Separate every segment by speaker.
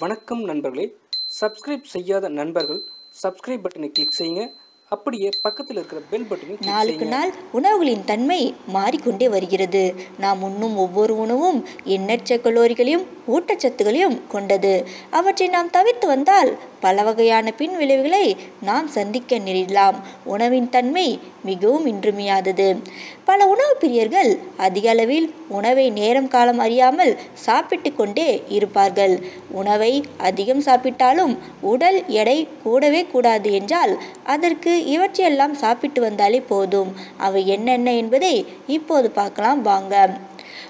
Speaker 1: வணக்கம் நண்பர்களே. சப்ஸ்கிரைப் செய்யாத நண்பர்கள் சப்ஸ்கிரைப் பட்டனை கிளிக் செய்யுங்க. அப்படியே பக்கத்தில் இருக்கிற பெல் பட்டனை கிளிக்
Speaker 2: நாளுக்கு நாள் உணவுகளின் தன்மை மாறிக்கொண்டே வருகிறது. நாம் உண்ணும் ஒவ்வொரு உணவும் எண்ணற்ற கலோரிகளையும் ஊட்டச்சத்துகளையும் கொண்டது. அவற்றை நாம் தவிர்த்து வந்தால் பல வகையான பின் விளைவுகளை நாம் சந்திக்க நேரிடலாம். உணவின் தன்மை மிகவும் இன்றியமையாதது பல உணவு பிரியர்கள் அதிக அளவில் உணவை நேரம் காலம் அறியாமல் சாப்பிட்டு கொண்டே இருப்பார்கள். உணவை அதிகம் சாப்பிட்டாலும் உடல் எடை கூடவே கூடாது என்றால் அதற்கு இவற்றையெல்லாம் சாப்பிட்டு வந்தாலே போதும். அவை என்னென்ன என்பதை இப்போது பார்க்கலாம். வாங்க.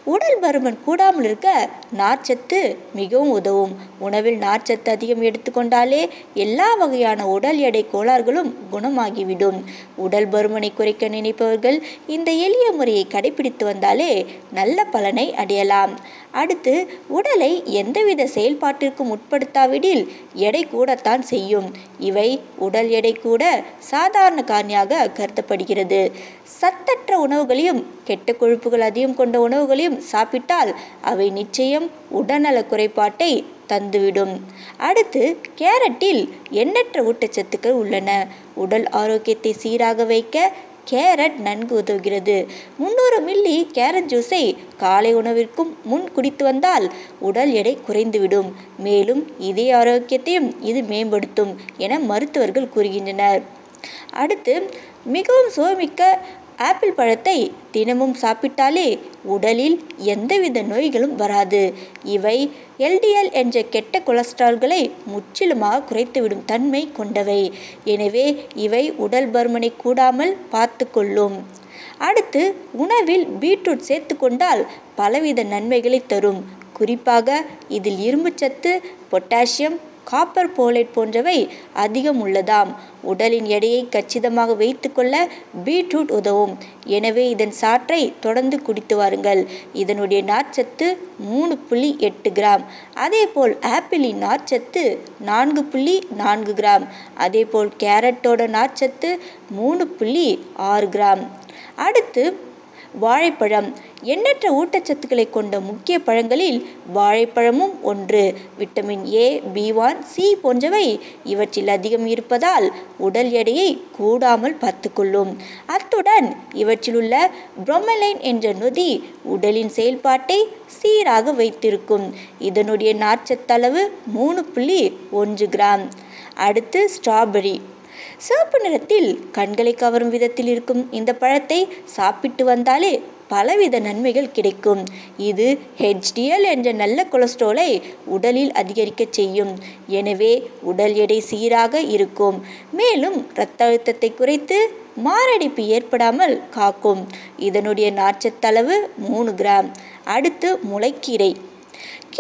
Speaker 2: உடல் பருமன் கூடாமல் இருக்க நார்ச்சத்து மிகவும் உதவும். உணவில் நார்ச்சத்து அதிகம் எடுத்துக்கொண்டாலே எல்லா வகையான உடல் எடை கோளாறுகளும் குணமாகிவிடும். உடல் பருமனை குறைக்க நினைப்பவர்கள் இந்த எளிய முறையை கடைபிடித்து வந்தாலே நல்ல பலனை அடையலாம். அடுத்து உடலை எந்தவித செயல்பாட்டிற்கும் உட்படுத்தாவிடில் எடை கூடத்தான் செய்யும். இவை உடல் எடை கூட சாதாரண காரணியாக கருதப்படுகிறது. சத்தற்ற உணவுகளையும் கெட்ட கொழுப்புகள் அதிகம் கொண்ட உணவுகளையும் சாப்பிட்டால் அவை நிச்சயம் உடல்நல குறைபாட்டை தந்துவிடும். அடுத்து கேரட்டில் எண்ணற்ற ஊட்டச்சத்துக்கள் உள்ளன. உடல் ஆரோக்கியத்தை சீராக வைக்க கேரட் நன்கு உதவுகிறது. முந்நூறு மில்லி கேரட் ஜூஸை காலை உணவிற்கும் முன் குடித்து வந்தால் உடல் எடை குறைந்துவிடும். மேலும் இதய ஆரோக்கியத்தையும் இது மேம்படுத்தும் என மருத்துவர்கள் கூறுகின்றனர். அடுத்து மிகவும் சுவைமிக்க ஆப்பிள் பழத்தை தினமும் சாப்பிட்டாலே உடலில் எந்தவித நோய்களும் வராது. இவை எல்டிஎல் என்ற கெட்ட கொலஸ்ட்ரால்களை முற்றிலுமாக குறைத்துவிடும் தன்மை கொண்டவை. எனவே இவை உடல் பருமனை கூடாமல் பார்த்து கொள்ளும் அடுத்து உணவில் பீட்ரூட் சேர்த்து கொண்டால் பலவித நன்மைகளை தரும். குறிப்பாக இதில் இரும்புச்சத்து பொட்டாசியம் காப்பர் போலேட் போன்றவை அதிகம் உள்ளதாம் உடலின் எடையை கச்சிதமாக வைத்துக்கொள்ள பீட்ரூட் உதவும். எனவே இதன் சாற்றை தொடர்ந்து குடித்து வாருங்கள். இதனுடைய நார்ச்சத்து மூணு புள்ளி எட்டு கிராம். அதேபோல் ஆப்பிளின் நார்ச்சத்து நான்கு புள்ளி நான்கு கிராம். அதேபோல் கேரட்டோட நார்ச்சத்து மூணு புள்ளி ஆறு கிராம். அடுத்து வாழைப்பழம். எண்ணற்ற ஊட்டச்சத்துக்களை கொண்ட முக்கிய பழங்களில் வாழைப்பழமும் ஒன்று. Vitamin A B one C போன்றவை இவற்றில் அதிகம் இருப்பதால் உடல் எடையை கூடாமல் பார்த்துக்கொள்ளும். அத்துடன் இவற்றில் உள்ள புரொமலைன் என்ற நொதி உடலின் செயல்பாட்டை சீராக வைத்திருக்கும். இதனுடைய நார்ச்சத்தளவு மூணு புள்ளி ஒன்று கிராம். அடுத்து ஸ்ட்ராபெரி சிவப்பு நிறத்தில் கண்களை கவரும் விதத்தில் இருக்கும் இந்த பழத்தை சாப்பிட்டு வந்தாலே பலவித நன்மைகள் கிடைக்கும். இது ஹெச்டிஎல் என்ற நல்ல கொலஸ்ட்ராலை உடலில் அதிகரிக்க செய்யும். எனவே உடல் எடை சீராக இருக்கும். மேலும் இரத்த அழுத்தத்தை குறைத்து மாரடைப்பு ஏற்படாமல் காக்கும். இதனுடைய நார்ச்சத்தளவு மூணு கிராம். அடுத்து முளைக்கீரை.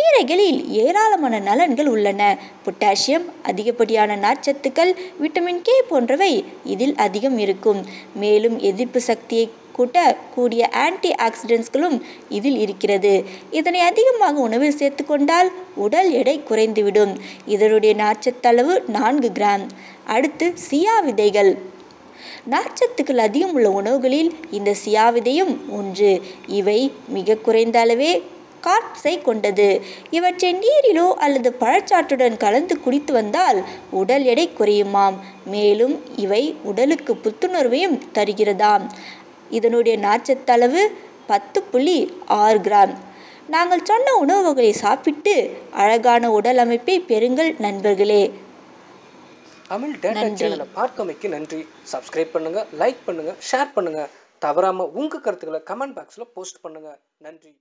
Speaker 2: கீரைகளில் ஏராளமான நலன்கள் உள்ளன. பொட்டாசியம் அதிகப்படியான நார்ச்சத்துக்கள் விட்டமின் கே போன்றவை இதில் அதிகம் இருக்கும். மேலும் எதிர்ப்பு சக்தியை கூட்ட கூடிய ஆன்டி ஆக்சிடென்ட்ஸ்களும் இதில் இருக்கிறது. இதனை அதிகமாக உணவில் சேர்த்துக்கொண்டால் உடல் எடை குறைந்துவிடும். இதனுடைய நார்ச்சத்தளவு நான்கு கிராம். அடுத்து சியா விதைகள் நார்ச்சத்துக்கள் அதிகம் உள்ள உணவுகளில் இந்த சியா விதையும் ஒன்று. இவை மிக குறைந்த அளவே கார்ப்ஸை கொண்டது. இவற்றை நீரிலோ அல்லது பழச்சாற்றுடன் கலந்து குடித்து வந்தால் உடல் எடை குறையுமாம். மேலும் இவை உடலுக்கு புத்துணர்வையும் தருகிறதாம். இதனுடைய நார்ச்சத்தளவு பத்து புள்ளி ஆறு கிராம். நாங்கள் சொன்ன உணவு வகையை சாப்பிட்டு அழகான உடல் அமைப்பை பெறுங்கள் நண்பர்களே.
Speaker 1: தமிழ் டேட்டா. சேனலை பார்த்தமைக்கு நன்றி. சப்ஸ்கிரைப் பண்ணுங்க லைக் பண்ணுங்க ஷேர் பண்ணுங்க. தவறாம உங்க கருத்துக்களை கமெண்ட் பாக்ஸ்ல போஸ்ட் பண்ணுங்க. நன்றி.